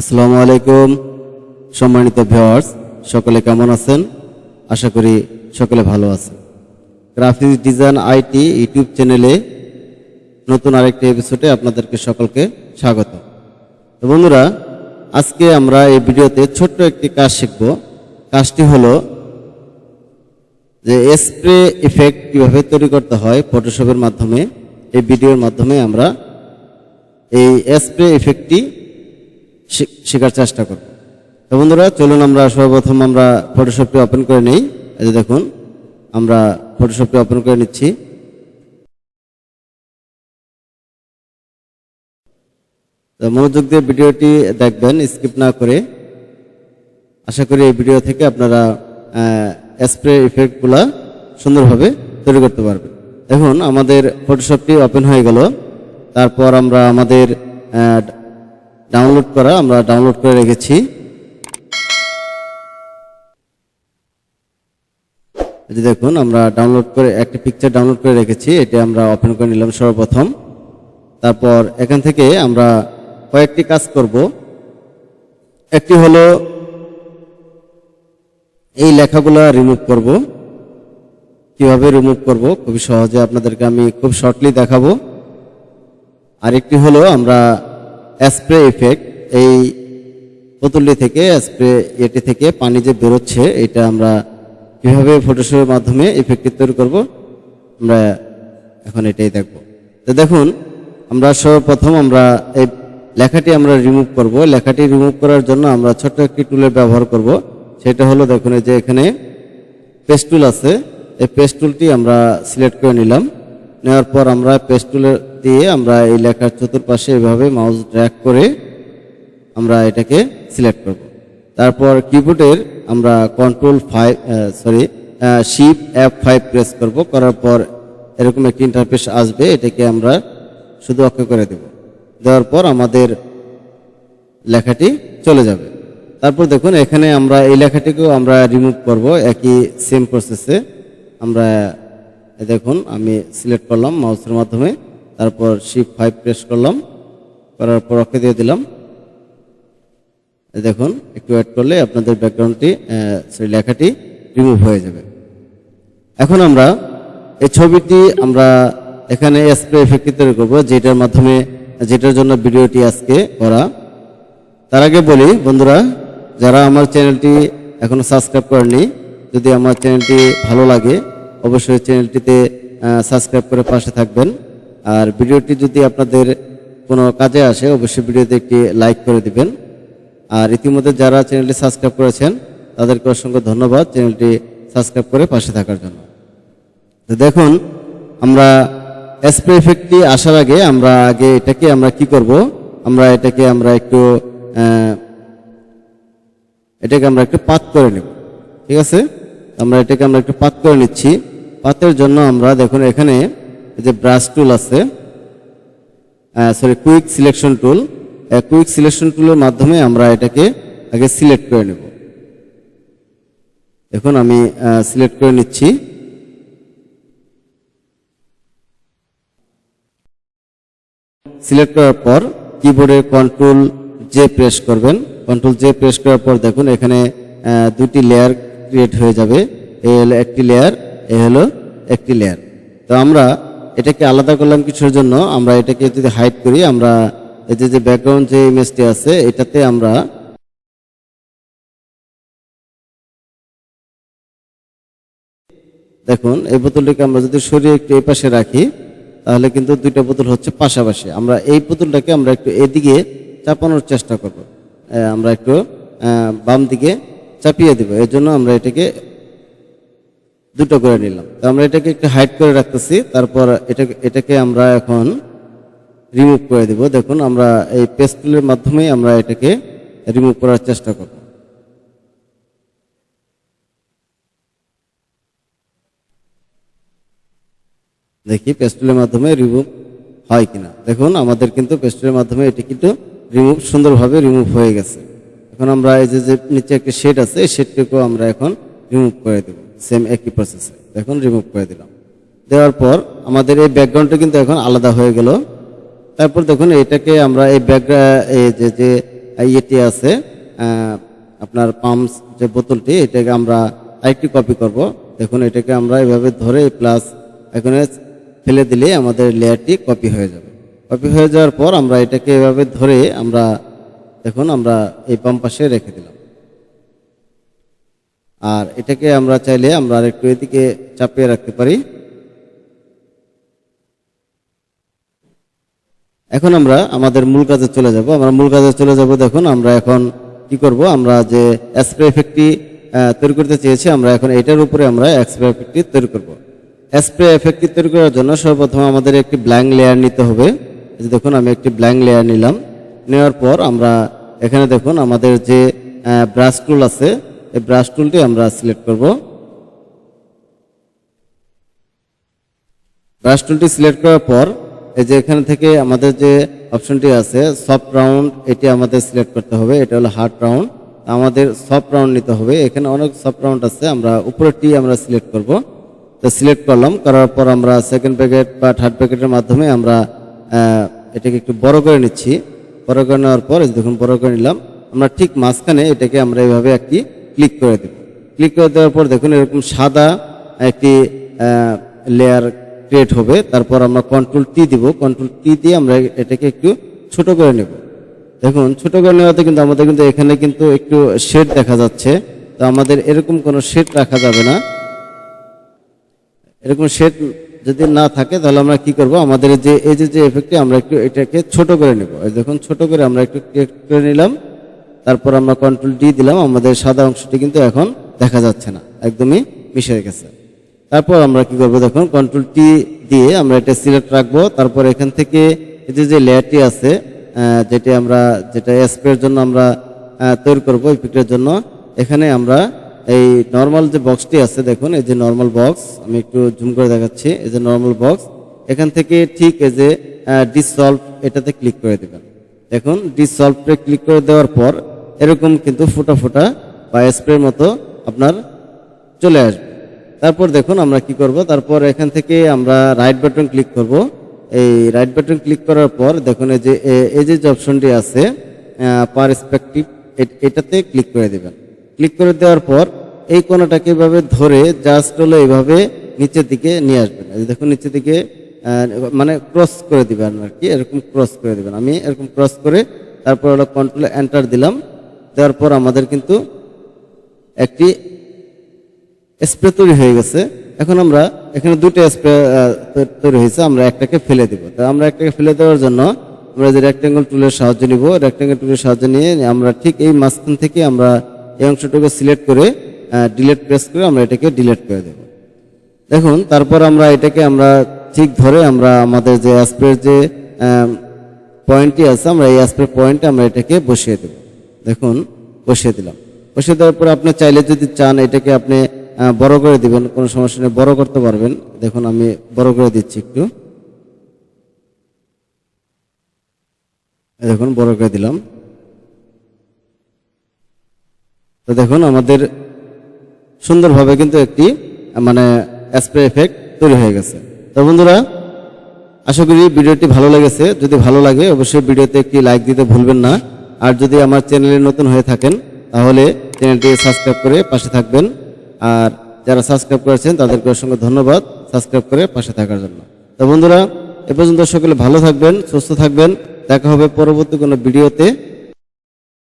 আসসালামু আলাইকুম, সম্মানিত ভিউয়ার্স, সকলে কেমন আছেন? আশা করি সকলে ভালো আছেন। গ্রাফিক্স ডিজাইন আইটি ইউটিউব চ্যানেলে নতুন আরেকটি এপিসোডে আপনাদেরকে সকলকে স্বাগত। তো বন্ধুরা, আজকে আমরা এই ভিডিওতে ছোট্ট একটি কাজ শিখব। কাজটি হলো যে স্প্রে ইফেক্ট কীভাবে তৈরি করতে হয় ফটোশপের মাধ্যমে, এই ভিডিওর মাধ্যমে আমরা এই স্প্রে ইফেক্টটি শেখার চেষ্টা করব। তো বন্ধুরা, চলুন আমরা সর্বপ্রথম আমরা ফটোশপটি ওপেন করে নিই। এই যে দেখুন, আমরা ফটোশপটি ওপেন করে নিচ্ছি। মনোযোগ দিয়ে ভিডিওটি দেখবেন, স্কিপ না করে। আশা করি এই ভিডিও থেকে আপনারা স্প্রে ইফেক্টগুলা সুন্দরভাবে তৈরি করতে পারবেন। দেখুন, আমাদের ফটোশপটি ওপেন হয়ে গেল। তারপর আমরা আমাদের ডাউনলোড করা, আমরা ডাউনলোড করে রেখেছি। যে দেখুন, আমরা ডাউনলোড করে, একটা পিকচার ডাউনলোড করে রেখেছি, এটা আমরা ওপেন করে নিলাম সর্বপ্রথম। তারপর এখান থেকে আমরা কয়েকটি কাজ করব। একটি হলো এই লেখাগুলো রিমুভ করব। কীভাবে রিমুভ করব? খুবই সহজে আপনাদেরকে আমি খুব শর্টলি দেখাবো। আরেকটি হলো আমরা স্প্রে ইফেক্ট এই পুতুলটি থেকে স্প্রে এটি থেকে পানি যে বেরোচ্ছে, এটা আমরা কীভাবে ফটোশপের মাধ্যমে ইফেক্টটি তৈরি করব, আমরা এখন এটাই দেখব। তো দেখুন, আমরা সর্বপ্রথম আমরা এই লেখাটি আমরা রিমুভ করব। লেখাটি রিমুভ করার জন্য আমরা ছোট্ট একটি টুলের ব্যবহার করব। সেটা হলো দেখুন যে এখানে পেস্টুল আছে। এই পেস্টুলটি আমরা সিলেক্ট করে নিলাম। নেওয়ার পর আমরা পেস্ট টুলের দিয়ে আমরা এই লেখার চতুর্পাশে এভাবে মাউস ড্র্যাগ করে আমরা এটাকে সিলেক্ট করব। তারপর কিবোর্ডের আমরা control five sorry shift, F five press করব। করার পর এরকম একটি ইন্টারফেস আসবে, এটাকে আমরা শুধু অক্ষ করে দেব। দেওয়ার পর আমাদের লেখাটি চলে যাবে। তারপর দেখুন, এখানে আমরা এই লেখাটিকেও আমরা রিমুভ করব। একই সেম প্রসেসে আমরা দেখুন, আমি সিলেক্ট করলাম মাউসের মাধ্যমে, তারপর শিপ ফাইভ প্রেস করলাম, করার পর অকে দিয়ে দিলাম। দেখুন, একটু অ্যাড করলে আপনাদের ব্যাকগ্রাউন্ডটি সেই লেখাটি রিমুভ হয়ে যাবে। এখন আমরা এই ছবিটি আমরা এখানে স্প্রে এফেক্টটি তৈরি করব, যেটার মাধ্যমে, যেটার জন্য ভিডিওটি আজকে করা। তার আগে বলি, বন্ধুরা, যারা আমার চ্যানেলটি এখনও সাবস্ক্রাইব করেনি যদি আমার চ্যানেলটি ভালো লাগে অবশ্যই চ্যানেলটিতে সাবস্ক্রাইব করে পাশে থাকবেন। আর ভিডিওটি যদি আপনাদের কোনো কাজে আসে, অবশ্যই ভিডিওতে একটি লাইক করে দিবেন। আর ইতিমধ্যে যারা চ্যানেলটি সাবস্ক্রাইব করেছেন, তাদেরকে অসংখ্য ধন্যবাদ চ্যানেলটি সাবস্ক্রাইব করে পাশে থাকার জন্য। তো দেখুন, আমরা স্প্রে ইফেক্টটি আসার আগে আমরা আগে এটাকে আমরা কি করব? আমরা এটাকে আমরা একটু এটাকে আমরা একটু পাত করে নেব। ঠিক আছে? আমরা এটাকে আমরা একটু পাত করে নিচ্ছি। পাতের জন্য আমরা দেখুন এখানে যে ব্রাশ টুল আছে sorry quick selection tool quick selection টুলের মাধ্যমে আমরা এটাকে আগে সিলেক্ট করে নেব। দেখুন আমি সিলেক্ট করে নিচ্ছি। সিলেক্ট করার পর কিবোর্ডে কন্ট্রোল জে প্রেস করবেন। কন্ট্রোল জে প্রেস করার পর দেখুন এখানে দুটি লেয়ার ক্রিয়েট হয়ে যাবে। একটি লেয়ার এ হলো একটি লেয়ার তো আমরা এটাকে আলাদা করলাম কিছুর জন্য, আমরা এটাকে যদি হাইড করি, আমরা এই যে ব্যাকগ্রাউন্ড যে ইমেজটি আছে, এটাতে আমরা দেখুন, এই বোতলটিকে আমরা যদি সরিয়ে একটু এই পাশে রাখি, তাহলে কিন্তু দুইটা বোতল হচ্ছে পাশাপাশি। আমরা এই বোতলটাকে আমরা একটু এদিকে চাপানোর চেষ্টা করব। আমরা একটু বাম দিকে চাপিয়ে দেবো। এর জন্য আমরা এটাকে দুটো করে নিলাম। তো আমরা এটাকে একটু হাইড করে রাখতেছি, তারপর এটাকে এটাকে আমরা এখন রিমুভ করে দেব। দেখুন, আমরা এই পেস্টুলের মাধ্যমেই আমরা এটাকে রিমুভ করার চেষ্টা করব। দেখি পেস্টুলের মাধ্যমে রিমুভ হয় কিনা। দেখুন, আমাদের কিন্তু পেস্টুলের মাধ্যমে এটি কিন্তু রিমুভ সুন্দরভাবে রিমুভ হয়ে গেছে। এখন আমরা এই যে নিচে একটা শেড আছে, এই শেডটিকেও আমরা এখন রিমুভ করে দেব। সেম একই প্রসেসে দেখুন রিমুভ করে দিলাম। দেওয়ার পর আমাদের এই ব্যাকগ্রাউন্ডটা কিন্তু এখন আলাদা হয়ে গেল। তারপর দেখুন এটাকে আমরা এই ব্যাক এই যে যে ইয়েটি আছে আপনার পাম্পস যে বোতলটি, এটাকে আমরা আরেকটি কপি করব। দেখুন এটাকে আমরা এভাবে ধরে প্লাস এখানে ফেলে দিলে আমাদের লেয়ারটি কপি হয়ে যাবে। কপি হয়ে যাওয়ার পর আমরা এটাকে এভাবে ধরে আমরা, দেখুন আমরা এই পাম্প পাশে রেখে দিলাম। আর এটাকে আমরা চাইলে আমরা আরেকটু এদিকে চাপিয়ে রাখতে পারি। এখন আমরা আমাদের মূল কাজে চলে যাব। আমরা মূল কাজে চলে যাব, দেখুন, আমরা এখন কি করব? আমরা যে স্প্রে এফেক্টটি তৈরি করতে চেয়েছি, আমরা এখন এটার উপরে আমরা স্প্রে এফেক্টটি তৈরি করব। স্প্রে এফেক্টটি তৈরি করার জন্য সর্বপ্রথম আমাদের একটি ব্ল্যাঙ্ক লেয়ার নিতে হবে। দেখুন, আমি একটি ব্ল্যাঙ্ক লেয়ার নিলাম। নেওয়ার পর আমরা এখানে দেখুন, আমাদের যে ব্রাশ টুল আছে এই ব্রাশ টুলটি আমরা সিলেক্ট করব। ব্রাশ টুলটি সিলেক্ট করার পর, এই যে এখান থেকে আমাদের যে অপশনটি আছে সফট রাউন্ড এটি আমাদের সিলেক্ট করতে হবে। এটা হলো হার্ড রাউন্ড আমাদের সফট রাউন্ড নিতে হবে। এখানে অনেক সফট রাউন্ড আছে। আমরা উপরেরটি আমরা সিলেক্ট করব। তো সিলেক্ট করলাম। করার পর আমরা সেকেন্ড প্যাকেট বা থার্ড প্যাকেটের মাধ্যমে আমরা এটাকে একটু বড় করে নিচ্ছি। বড় করে নেওয়ার পর দেখুন, বড় করে নিলাম। আমরা ঠিক মাঝখানে এটাকে আমরা এইভাবে একটি ক্লিক করে দেব। ক্লিক করে দেওয়ার পর দেখুন এরকম সাদা একটি লেয়ার ক্রিয়েট হবে। তারপর আমরা কন্ট্রোল টি দিব। কন্ট্রোল টি দিয়ে আমরা এটাকে একটু ছোট করে নেব। দেখুন, ছোট করে নেওয়াতে কিন্তু আমাদের কিন্তু এখানে কিন্তু একটু শেড দেখা যাচ্ছে। তো আমাদের এরকম কোনো শেড রাখা যাবে না। এরকম শেড যদি না থাকে, তাহলে আমরা কি করব? আমাদের যে, এই যে এফেক্টে আমরা একটু এটাকে ছোট করে নেব। দেখুন, ছোট করে আমরা একটু ক্রিয়েট করে নিলাম। তারপর আমরা কন্ট্রোল ডি দিলাম, আমাদের সাদা অংশটি কিন্তু এখন দেখা যাচ্ছে না, একদমই মিশে গেছে। তারপর আমরা কি করব দেখুন কন্ট্রোল টি দিয়ে আমরা এটা সিলেক্ট রাখব, তারপর এখান থেকে এই যে লেয়ারটি আছে যেটি আমরা, যেটা স্প্রের জন্য আমরা তৈরি করব ইফেক্টের জন্য, এখানে আমরা এই নর্মাল যে বক্সটি আছে, দেখুন, এই যে নর্মাল বক্স আমি একটু জুম করে দেখাচ্ছি, এই যে নর্মাল বক্স এখান থেকে ঠিক এই যে ডিসলভ এটাতে ক্লিক করে দেবেন। দেখুন ডিসলভে ক্লিক করে দেওয়ার পর এরকম কিন্তু ফোটা ফোটা বা স্প্রের মতো আপনার চলে আসবে। তারপর দেখুন আমরা কি করব, তারপর এখান থেকে আমরা রাইট বাটন ক্লিক করব। এই রাইট বাটন ক্লিক করার পর দেখুন এই যে এই যে অপশনটি আছে পারস্পেক্টিভ এটাতে ক্লিক করে দেবেন। ক্লিক করে দেওয়ার পর এই কোণাটাকে এভাবে ধরে জাস্ট হলো এইভাবে নিচের দিকে নিয়ে আসবেন। দেখুন নিচের দিকে মানে ক্রস করে দিবেন আর কি, এরকম ক্রস করে দিবেন। আমি এরকম ক্রস করে তারপর হলো কন্ট্রোল এন্টার দিলাম। দেওয়ার পর আমাদের কিন্তু একটি স্প্রে তৈরি হয়ে গেছে। এখন আমরা এখানে দুটো স্প্রে তৈরি হয়েছে, আমরা একটাকে ফেলে দিব। তো আমরা একটাকে ফেলে দেওয়ার জন্য আমরা যে রেক্টেঙ্গল টুলের সাহায্য নিব রেক্টেঙ্গল টুলের সাহায্য নিয়ে আমরা ঠিক এই মাঝখান থেকে আমরা এই অংশটুকু সিলেক্ট করে ডিলেট প্রেস করে আমরা এটাকে ডিলেট করে দেব। দেখুন, তারপর আমরা এটাকে আমরা ঠিক ধরে আমরা আমাদের যে স্প্রের যে পয়েন্টটি আছে, আমরা এই স্প্রে পয়েন্টে আমরা এটাকে বসিয়ে দেব। দেখুন, বসিয়ে দিলাম। বসিয়ে দেওয়ার পরে আপনি চাইলে যদি চান এটাকে আপনি বড় করে দিবেন, কোনো সমস্যা নেই, বড় করতে পারবেন। দেখুন, আমি বড় করে দিচ্ছি একটু। দেখুন, বড় করে দিলাম। তো দেখুন, আমাদের সুন্দরভাবে কিন্তু একটি মানে স্প্রে এফেক্ট তৈরি হয়ে গেছে। তো বন্ধুরা, আশা করি ভিডিওটি ভালো লেগেছে। যদি ভালো লাগে, অবশ্যই ভিডিওতে একটি লাইক দিতে ভুলবেন না। আর যদি আমার চ্যানেলে নতুন হয়ে থাকেন, তাহলে চ্যানেলটি সাবস্ক্রাইব করে পাশে থাকবেন। আর যারা সাবস্ক্রাইব করেছেন, তাদেরকে অসংখ্য ধন্যবাদ সাবস্ক্রাইব করে পাশে থাকার জন্য। তো বন্ধুরা, এ পর্যন্ত সকলে ভালো থাকবেন, সুস্থ থাকবেন। দেখা হবে পরবর্তী কোনো ভিডিওতে।